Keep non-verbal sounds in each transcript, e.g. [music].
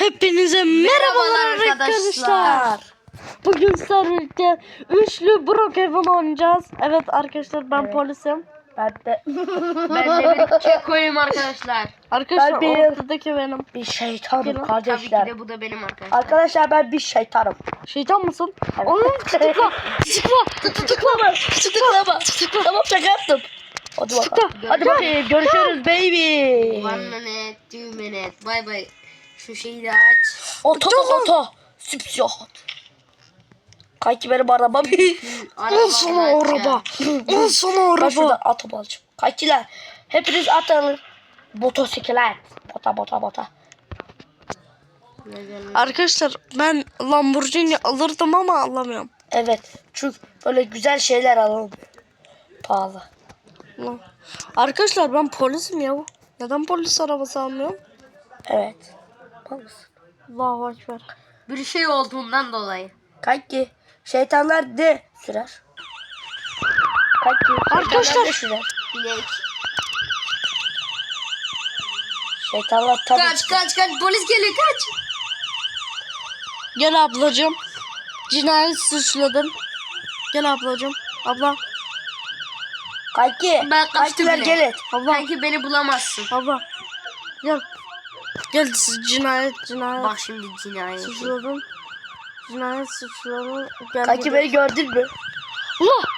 Hepinize merhabalar Merhabalar arkadaşlar. arkadaşlar. Bugün sizlerle birlikte üçlü Brookhaven oynayacağız. Evet arkadaşlar ben Evet. polisim. Ben de, [laughs] ben de bir Keko'yum arkadaşlar. Arkadaşlar Ben bir- ortadaki benim. Bir şeytanım Gelin. Tabii kardeşler. ki de bu da benim arkadaşlar. Arkadaşlar ben bir şeytanım. Şeytan mısın? Evet. Oğlum tutukla. Tutukla. Tutuklama. Tutuklama. Tamam şaka yaptım. Hadi bakalım. Tutukla. Hadi bakayım görüşürüz baby. One minute, two minute, bye bye. Şu şeyi de aç. Oto oto. Süpsiyon. Kanki benim arabam. Al [laughs] sana araba. Al sana Ben şuradan araba. [laughs] atım alacağım. Kankiler hepiniz at alın. Motosiklet. Bota bota bota. Arkadaşlar ben Lamborghini alırdım ama alamıyorum. Evet. Çünkü böyle güzel şeyler alalım. Pahalı. Arkadaşlar ben polisim ya. Neden polis arabası almıyorum? Evet. Bak mısın? Allahu Ekber. Bir şey olduğundan dolayı. Kanki şeytanlar ne sürer? Kanki Arkadaşlar- şeytanlar ne sürer? Bilek. Şeytanlar tabii Kaç kaç kaç polis geliyor kaç. Gel ablacığım. Cinayet suçladım. Gel ablacığım. Abla. Kanki Ben kaçtım kankiler gelin. Abla. Sanki beni bulamazsın. Abla. Gel. Gel cinayet cinayet Bak şimdi cinayet. suçladım. Cinayet suçladım. Gel Kanki beni gördün mü? Allah.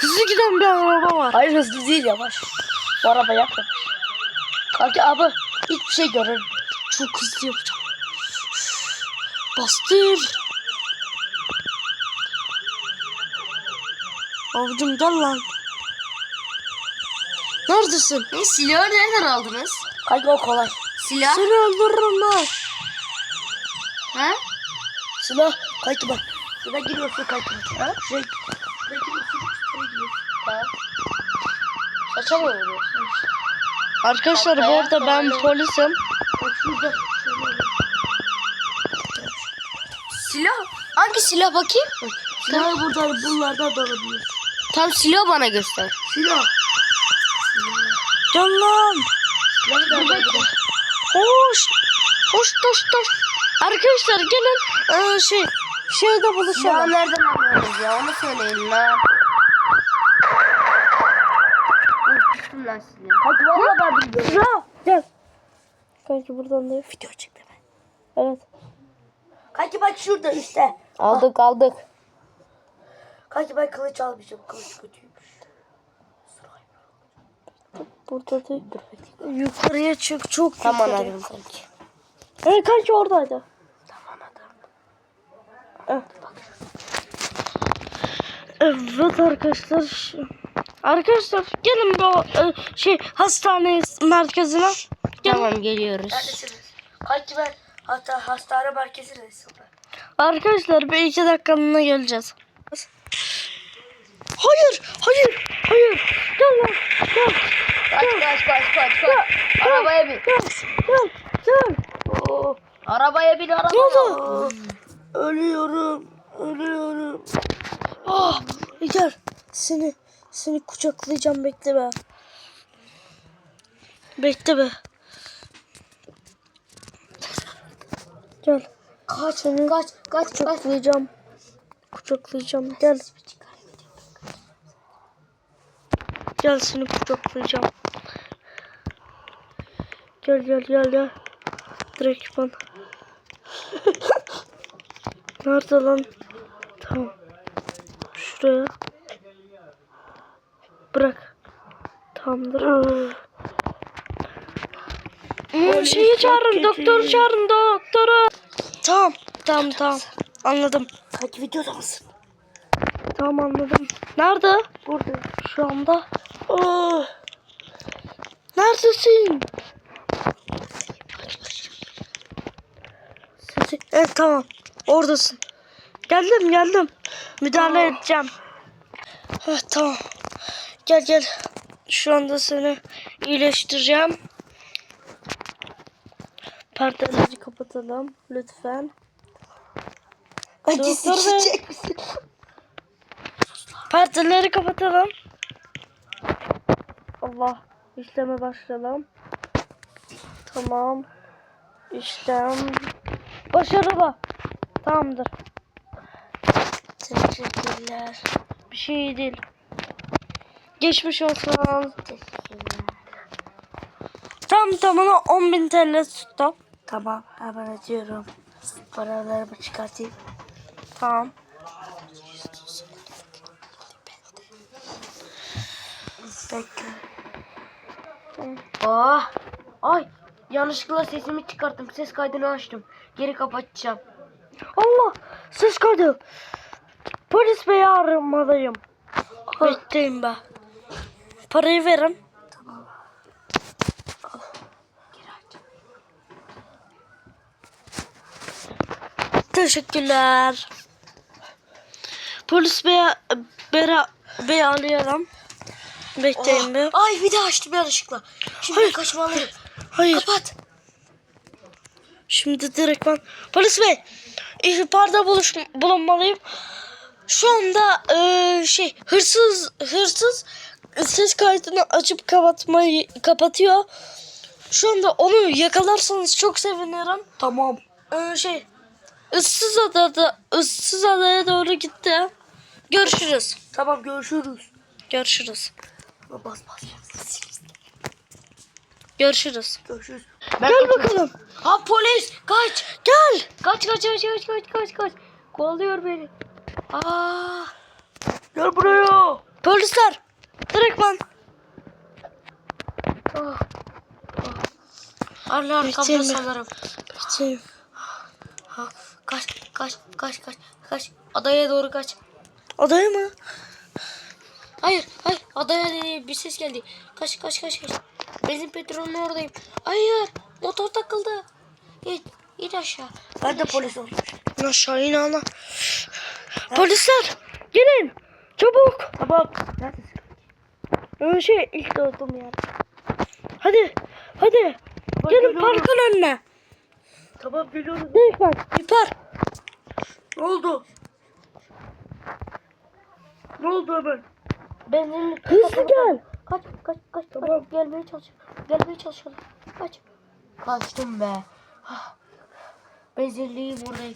Hızlı giden bir araba var. Hayır hızlı değil yavaş. Bu araba yapma. Kanki abi hiçbir şey görür. Çok hızlı yapacağım. Bastır. Avucum gel lan. Neredesin? Ne silahı nereden aldınız? Kanki o kolay. Silah? Seni öldürürüm lan. Ha? Silah kanki bak. Şuna giriyorsun kanki. Ha? Şuraya, şuraya giriyorsun. Şuraya giriyorsun. Ha? Saça mı vuruyorsun? Arkadaşlar bu arada ben polisim. Bak şurada. Silah? Hangi silah bakayım? Silahı buradan bunlardan da alabiliyorsun. Tam silah bana göster. Silah. Gel lan. Silah da alabiliyorsun. Hoş. Hoş hoş hoş. Arkadaşlar gelin ee, şey şeyde buluşalım. nereden alıyoruz ya? Onu söyleyin lan. Düştüm lan silahı. Kanki valla ben bilmiyorum. Sıra. Gel. Kanki buradan da video çek deme. Evet. Kanki bak şurada işte. Aldık aldık. Kanki ben kılıç almışım. Kılıç kötüymüş. Burada da yukarıya çık çok Tam yukarıya. anladım kanki. Evet kanki oradaydı. Tam anladım. Evet arkadaşlar. Arkadaşlar gelin bu e, şey hastane merkezine. Gel. Tamam geliyoruz. Neredesiniz? Kanki ben hatta hastane merkezindesin. Arkadaşlar bir iki dakikalığına geleceğiz. Hayır, hayır, hayır. Gel lan, gel, Kaç kaç kaç kaç kaç. Arabaya bin. gel, gel, gel. Oo, Arabaya bin arabaya. oldu? ölüyorum. Ölüyorum. Ah, gel. Seni, seni kucaklayacağım bekle be. Bekle be. Gel. Kaç Seni kaç kaç kaç. kucaklayacağım. Kucaklayacağım. Gel. Gel seni kucaklayacağım. Gel gel gel gel. Direkt bana. [laughs] Nerede lan? Tamam. Şuraya. Bırak. Tamamdır. Hmm, şeyi çağırın, doktoru çağırın, doktoru. Tamam, tamam, tamam. Anladım. Kanki videoda mısın? Tamam anladım. Nerede? Burada. Şu anda. Oh. Neredesin? Evet tamam. Oradasın. Geldim geldim. Müdahale edeceğim. Evet tamam. Gel gel. Şu anda seni iyileştireceğim. Perdeleri kapatalım lütfen. Bey. sikecek misin? Perdeleri kapatalım. Allah. İşleme başlayalım. Tamam. İşte başarılı. Tamamdır. Teşekkürler. Bir şey değil. Geçmiş olsun. Teşekkürler. Tam tamına 10.000 TL tuttum. Tamam hemen atıyorum. Paralarımı çıkartayım. Tamam. Bekle. Ah. Ay. Yanlışlıkla sesimi çıkarttım. Ses kaydını açtım. Geri kapatacağım. Allah ses kaydı. Polis beyi aramalıyım. Bekleyin be. Parayı verin. Teşekkürler. Polis beyi, bera, beyi arayalım. Bekleyin bir. Ay bir daha açtım yanlışlıkla. Şimdi kaçmalıyım. Hayır. Kapat. Şimdi direkt ben polis bey ihbarda buluş, bulunmalıyım. Şu anda eee, şey hırsız hırsız ses kaydını açıp kapatmayı kapatıyor. Şu anda onu yakalarsanız çok sevinirim. Tamam. Eee, şey ıssız adada ıssız adaya doğru gitti. Görüşürüz. Tamam görüşürüz. Görüşürüz. Bas bas. bas. Görüşürüz. Görüşürüz. Gel bakalım. Ha polis kaç. Gel. Kaç kaç kaç kaç kaç kaç kaç. Kovalıyor beni. Aa. Gel buraya. Polisler. Direkt ben. Ah. Allah arkamda Bekleyin be. sanırım. Şey, Ha, kaç kaç kaç kaç kaç. Adaya doğru kaç. Adaya mı? Hayır hayır adaya değil bir ses geldi. Kaç kaç kaç kaç. Benzin petrolün oradayım. Hayır motor takıldı. İn, in aşağı. Ben de polis oldum. Aşağı in ana. Polisler gelin çabuk. Tamam. Neredesin? Ee, şey ilk doğduğum yer. Hadi hadi Bak, gelin parkın önüne. Tamam geliyorum. Direkt bak yutar. Ne oldu? Ne oldu hemen? Benzinlik. Hızlı gel. Kaç kaç kaç. Tamam. Kaç. Gelmeye çalışıyor. Gelmeye çalışıyor. Kaç. Kaçtım be. Ah. Benzinliğim buradayım.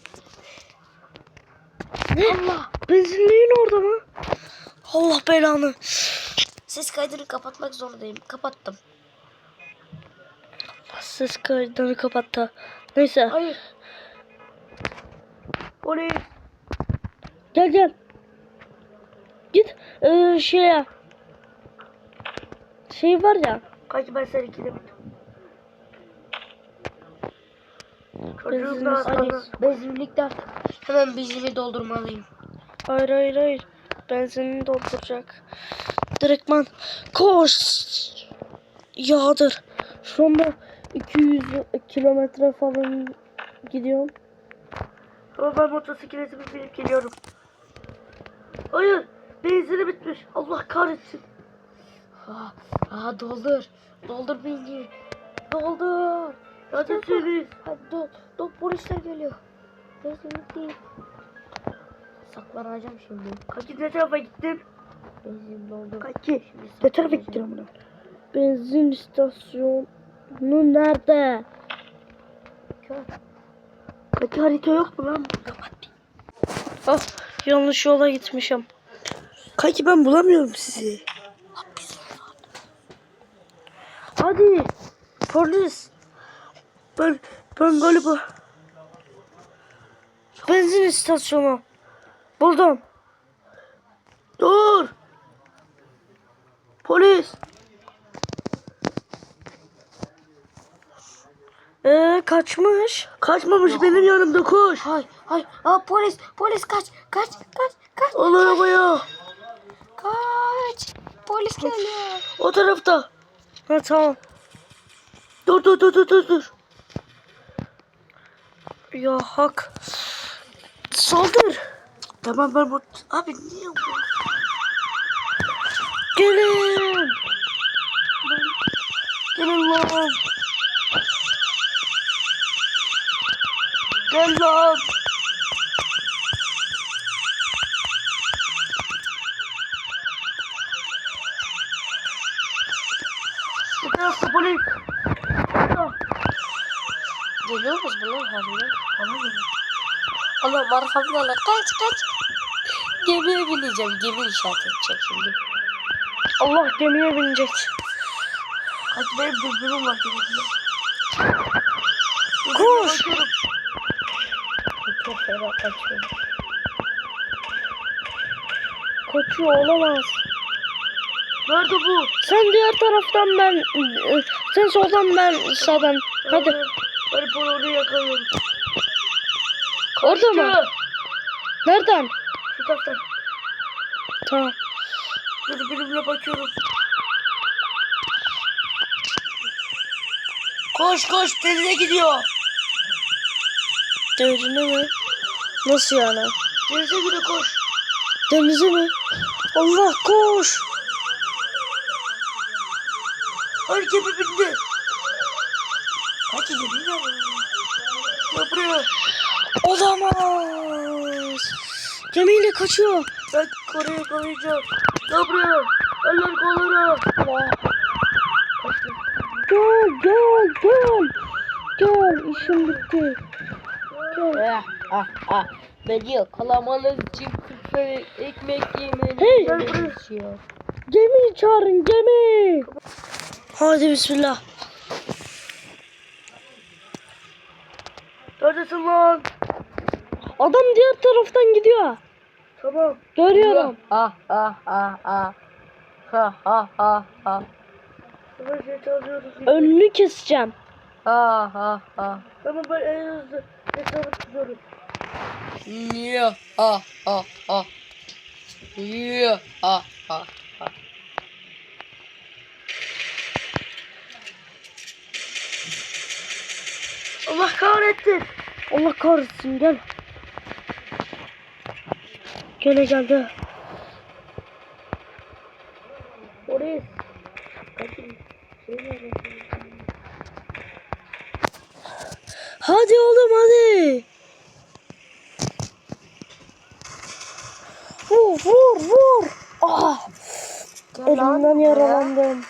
Ne? Allah benzinliğin orada mı? Allah belanı. Ses kaydını kapatmak zorundayım. Kapattım. Ses kaydını kapattı. Neyse Hayır. Polis. gel gel. Git ee, şeye. Şey var ya. Kaç ben seni ikilim. Çocuğum da Hadi. sana. Benzinlikte artık. Hemen benzini doldurmalıyım. Hayır hayır hayır. Benzinini dolduracak. Direktman koş. Yağdır. Şu anda 200 kilometre falan gidiyorum. Ama ben motosikletimi binip geliyorum. Hayır. Benzini bitmiş. Allah kahretsin. Ah, ah doldur. Doldur benzini. Doldur. Neredesiniz? Hadi dur. Dur polisler geliyor. Benzinlik değil. Saklanacağım şimdi. Kaçı ne tarafa gittin? Benzin doldu. Kaçı? Ne tarafa gittin bunu? Benzin istasyonu nerede? Kaçı harita yok mu lan? Ah, yanlış yola gitmişim. Kaçı ben bulamıyorum sizi. Hadi polis. Ben ben galiba Benzin istasyonu. Buldum. dur. Polis. Ee, kaçmış. Kaçmamış benim yanımda koş. Hay hay. Aa, polis polis kaç. Kaç kaç kaç. Al arabaya. Kaç. Polis geliyor. O tarafta. Ha tamam. Dur dur dur dur dur dur. Ya hak. Saldır. Tamam ben bu... Abi niye bu? Gelin. Gelin lan. Gel lan. Geliyor musun bunlar harbiden? Geliyor. Allah'ım arkamdan da kaç kaç. Gemiye bineceğim. Gemi inşaat edecek şimdi. Allah gemiye binecek. Kaç benim dürbünüm var gerekli. Koş. Çok fena kaçıyor. Kaçıyor olamaz. Nerede bu? Sen diğer taraftan ben e, sen soldan ben sağdan. Hadi. Bunu oraya yakalıyorum. Orada mı? Nereden? Şu taraftan. Tamam. Dürbünümle bakıyorum. Koş koş denize gidiyor. Derine mi? Nasıl yani? Denize gidiyor koş. Denize mi? Allah koş. Gemi bindi. Hadi ver. Ya buraya. Olamaz. Gemiyle kaçıyor. Ben koruyu yakalayacağım. Ya buraya. Eller kollara. Gel gel gel. Gel işim bitti. Gel. Ah ah ah. Beni yakalamanız için kırk ekmek yemeniz Hey! Gemiyi çağırın gemi. Hadi bismillah. Neredesin lan? Adam diğer taraftan gidiyor. Tamam. Görüyorum. Ah ah ah ah. Ha ha ha ha. Çalıyoruz. Önünü keseceğim. Ha ha ha. Tamam ben en hızlı hesabı tutuyorum. Ya ha ha ha. Ya ha ha. Allah kahretsin. Allah kahretsin gel. Gene geldi. Nerede? Hadi oğlum hadi. Vur vur vur. Ah, Gel elimden yaralandım.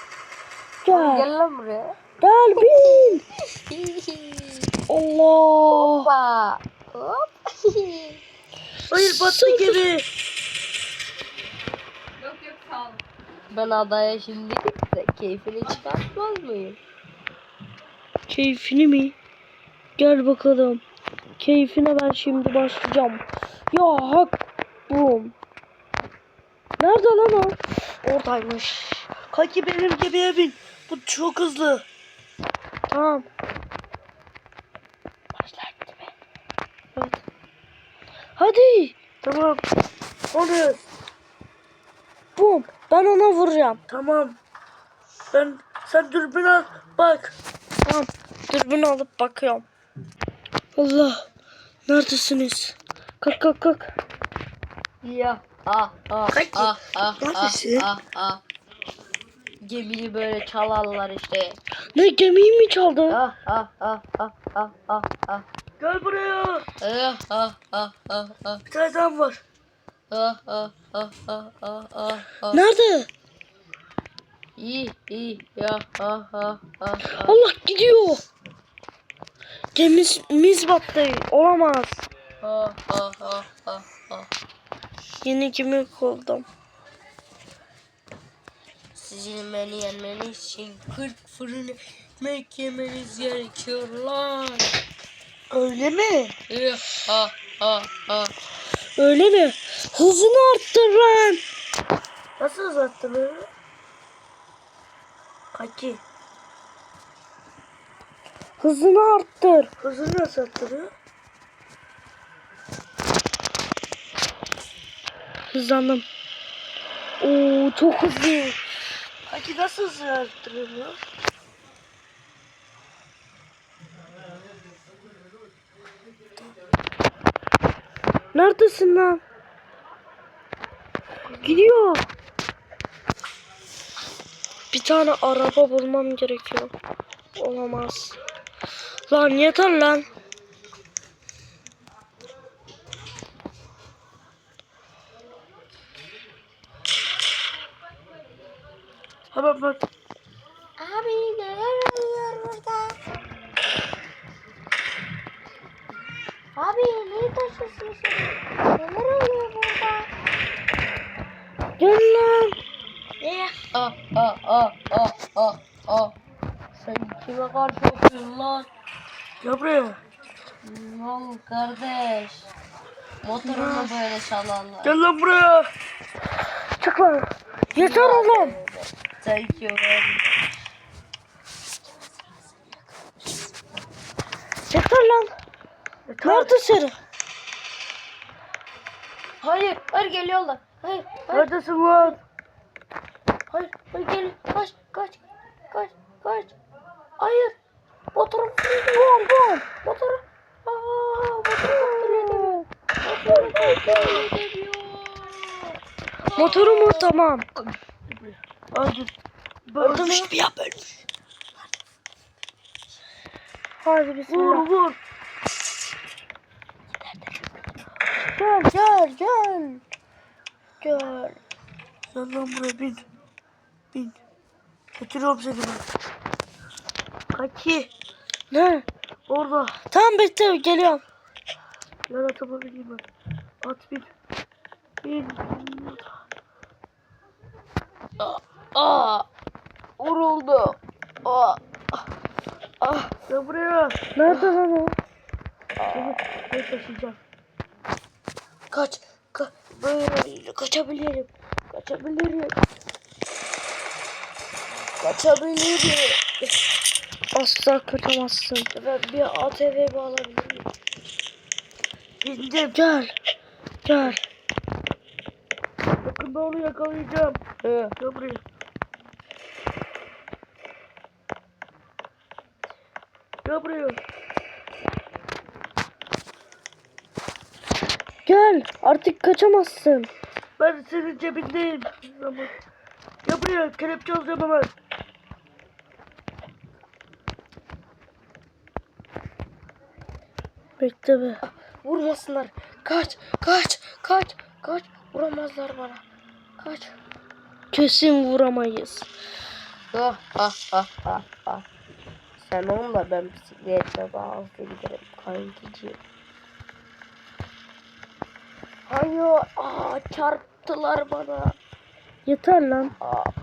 Gel. Gel lan buraya. Gel bin. [laughs] Allah. Hoppa. Hop. [laughs] Hayır battı gemi. Ben adaya şimdi de keyfini çıkartmaz mıyım? Keyfini mi? Gel bakalım. Keyfine ben şimdi başlayacağım. Ya hak bum. Nerede lan o? Oradaymış. Kanki benim gemiye bin. Bu çok hızlı. Tamam. Başla etti mi? Evet. Hadi. Tamam. Onu. Bum. Ben ona vuracağım. Tamam. Ben sen dürbün al. Bak. Tamam. Dürbün alıp bakıyorum. Allah. Neredesiniz? Kalk kalk kalk. Ya ah ah ah ah neredesin? ah ah ah. Gemiyi böyle çalarlar işte. Ne gemiyi mi çaldı? Ah ah ah ah ah ah ah. Gel buraya. Ah ah ah ah ah. Bir tane daha var. Ah ah ah ah ah ah ah. Nerede? İyi iyi ya ah ah ah ah. Allah gidiyor. Gemimiz battı. Olamaz. Ah ah ah ah ah. Yeni gemi kurdum. Sizin beni yenmeniz için 40 fırın ekmek yemeniz gerekiyor lan. Öyle mi? Ya ah ah ah. Öyle mi? Hızını arttır lan. Nasıl uzattın öyle? Kanki. Hızını arttır. Hızını nasıl arttırıyor? Hızlandım. Oo çok hızlı. Kanki nasıl hızını arttırıyor? Neredesin lan? Gidiyor. Bir tane araba bulmam gerekiyor. Olamaz. Lan yeter lan. Hemen bak. Abi neler oluyor burada? Abi niye taşıyorsun sen? Neler oluyor burada? Gel lan. Ne? Ah ah ah ah ah ah. Sen kime karşı yapıyorsun lan? Gel buraya. Lan kardeş. Motorunu böyle çalarlar. Gel lan buraya. Çık lan. Yeter oğlum. Thank you man. Yeter lan. Nerede seni? Hayır, hayır geliyorlar. Hayır, hayır, Neredesin lan? hayır, hayır geliyor. Kaç, kaç, kaç, kaç. Hayır. Motorum Bom bom. motoru. Aa, motoru Motoru. Motoru mu? Tamam. Öldür. Ölmüş bir yap ölmüş. Hadi bismillah. Vur vur. Gel gel gel. Gel. Gel lan buraya bin. Bin. Götürüyorum seni ben. Kaki. Ne? Orada. Tamam bekle geliyorum. Gel atama bineyim ben. At bin. Bin. Aa, vuruldu. Aa, Ah. Gel buraya. Nerede lan o? Seni ben taşıyacağım. kaç, ka böyle kaçabilirim. Kaçabilirim. Kaçabilirim. Asla kaçamazsın. Ben bir ATV alabilir miyim? Bindim. Gel. Gel. Bakın ben onu yakalayacağım. He. Gel buraya. Gel buraya. Gel. Artık kaçamazsın. Ben senin cebindeyim. Gel buraya. Kelepçe alacağım hemen. Bekle be. Vurmasınlar. Kaç, kaç, kaç, kaç. Vuramazlar bana. Kaç. Kesin vuramayız. Ah ah ah ah ah. Sen onunla ben bisikletle hızlı giderim kankiciğim. Hayır, aa çarptılar bana. Yeter lan. Aa.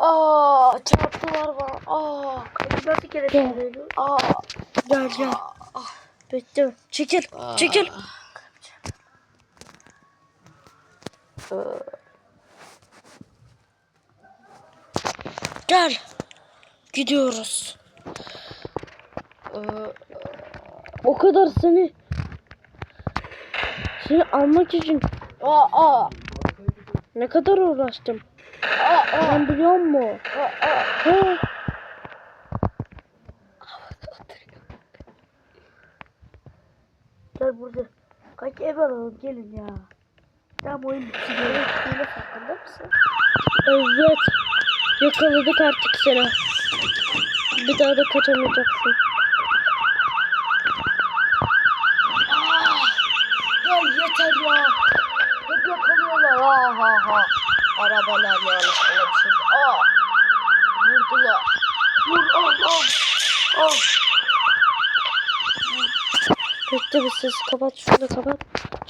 Aa çarptılar bana. Aa. Nasıl kelepçe Aa. Gel gel. Bekle. Çekil. Çekil. Gel. Gidiyoruz. Ee, O kadar seni seni almak için Aa, aa, ne kadar uğraştım. Aa, aa, Sen biliyor musun? aa, aa. Gel burada. Kaç ev alalım gelin ya. Tamam oyun bitti. Hile farkında mısın? Evet. Yakaladık artık seni. Bir daha da kaçamayacaksın. Ya yeter ya. Hep yakalıyorlar. Ha ha ha. Arabalar yanlışlıkla düşürdü. Aa. Vurdular. Vur al al. Al. Bekle bir sesi kapat. Şunu da kapat.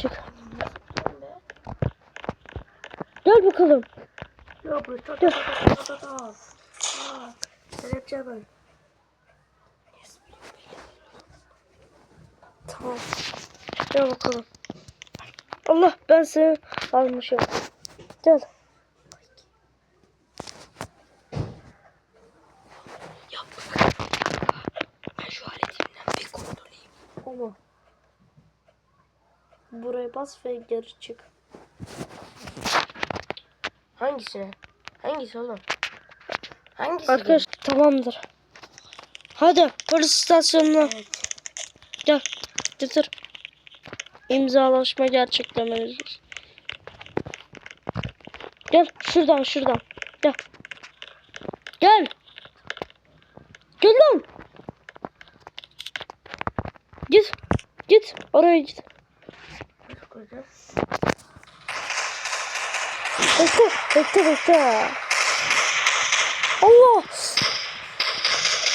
Çık. Gel bakalım. Ya bu ta ta ta ta. Aa, kelepçe ben. Tamam. Gel bakalım. Allah ben seni almışım. Gel. Yap bakalım. Ben şu aletimden bir kurtulayım. Ama. Buraya bas ve geri çık. Hangisine? Hangisi oğlum? Hangisi? Arkadaş tamamdır. Hadi polis istasyonuna. Gel. Getir. İmzalaşma gerçeklemelidir. Gel şuradan şuradan. Gel. Gel. Gel lan. Git. Git. Oraya git. Koyacağız? Bekle. Bekle bekle. Allah.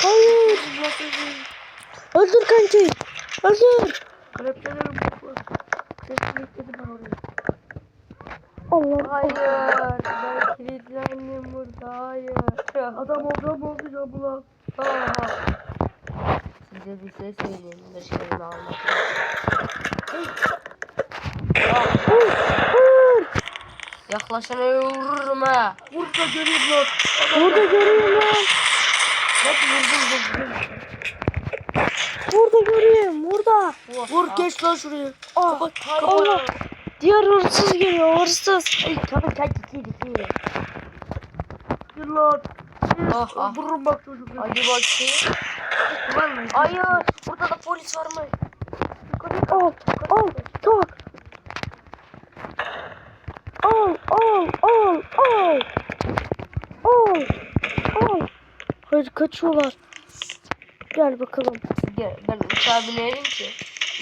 Hayır. Öldür kanki. Öldür. Kelepçelerim bu. Ses bekledi ben oraya. Allah. Hayır. Ben kilitlendim burada. Hayır. Adam olacağım olacağım ulan. Aha. Size bir şey söyleyeyim. Bir şeyini almak. Yaklaşana vururum ha. Vur da göreyim lan. Burada göreyim lan. Bak vurdum vurdum. Burada göreyim. Burada. Vur geç lan şuraya. Aa, Kapat. Allah. Diğer hırsız geliyor. Hırsız. Ay tabii kaç iki iki. Gir lan. Ah, ah. Vururum bak çocuk. Hadi bakayım. Hayır. Burada da polis var mı? Al. Al. Tak. Al. Al. Al. Al. Al. Al. Hayır kaçıyorlar. Gel bakalım. Gel, ben uçağa binerim ki.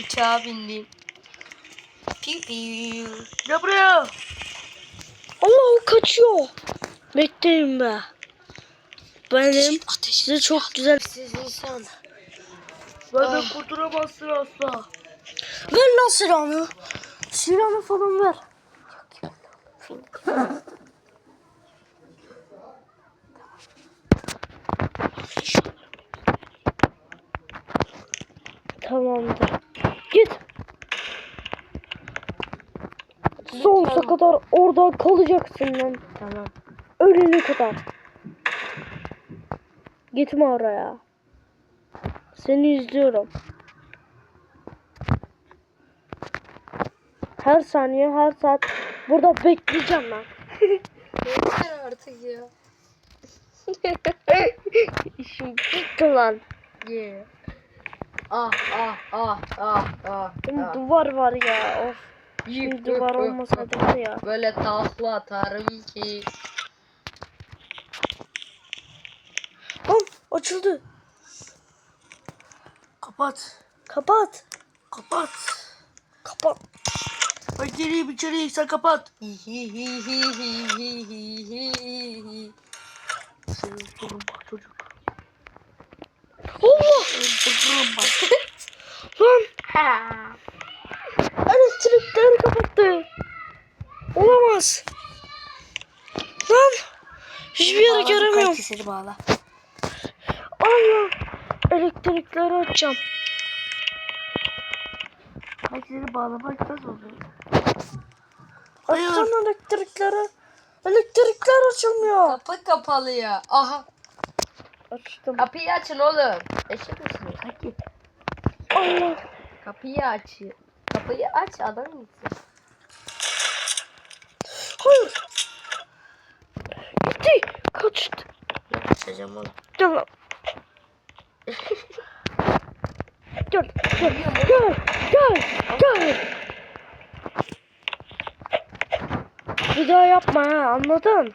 Uçağa bindim. Piu piu. Gel buraya. Allah o kaçıyor. Bekleyin be. Benim Ateş. size çok güzel. Siz insan. Benden kurtulamazsın asla. Ver lan silahını. Silahını falan ver. Tamamdır. Git. Sonsuza kadar orada kalacaksın lan. Tamam. Ölene kadar. Gitme oraya. Seni izliyorum. Her saniye, her saat burada bekleyeceğim ben. Yeter [laughs] artık ya. [laughs] İşim bitti lan. Yeah. Ah ah ah ah ah. Benim ah. duvar var ya. Of. Şimdi duvar olmasaydı var ya. Böyle takla atarım ki. Lan açıldı. Kapat. Kapat. Kapat. Kapat. Hadi geri bir çöreği sen kapat. Allah! Öldürürüm bak. [laughs] Lan! Kapattı. Olamaz. Lan! Hiçbir yere göremiyorum. Allah! Elektrikleri açacağım. Kayseri bağlamak nasıl oluyor? Açacağım elektrikleri. Elektrikler açılmıyor. Kapı kapalı ya. Aha. Açtım. Kapıyı açın oğlum. Eşek misiniz? Hadi. Allah. Kapıyı aç. Kapıyı aç adam gitsin. Hayır. Gitti. Kaçtı. Açacağım oğlum. Lan. [laughs] Gel, gel, gel, gel, gel. Bir daha yapma ha, anladın?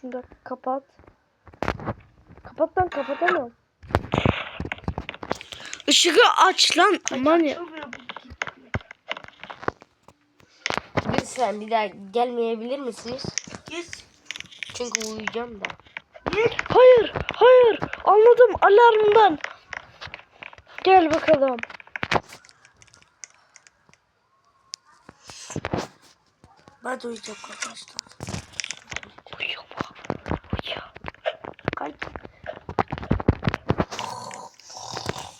Şunu da kapat. Kapat lan, kapatamam. Işığı aç lan, aman ya. Lütfen bir daha gelmeyebilir misiniz? Git. Çünkü uyuyacağım da. Hayır, hayır, anladım alarmdan. Gel bakalım. Ben de uyuyacağım arkadaşlar. Uyuma, uyu. Kaç.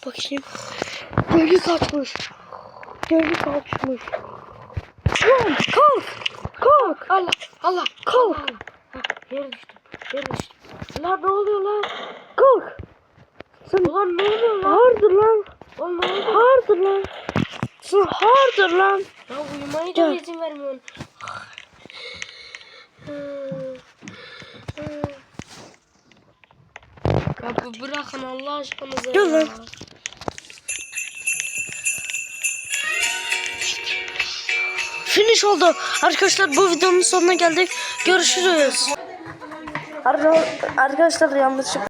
Bakayım. Deli kaçmış. Deli kaçmış. Lan kalk. Kalk. Allah Allah. Kalk. Yere düştüm. Yere düştüm. Lan ne oluyor lan? Kalk. Sen Ulan ne oluyor lan? hardır lan. Ulan ne oluyor? Hardır lan. Sen hardır lan. Ya uyumaya da Gel. izin vermiyorsun. Ya bu bırakın Allah aşkınıza Gel ya. lan. Finish oldu. Arkadaşlar bu videonun sonuna geldik. Görüşürüz. Arkadaşlar yanlışlıkla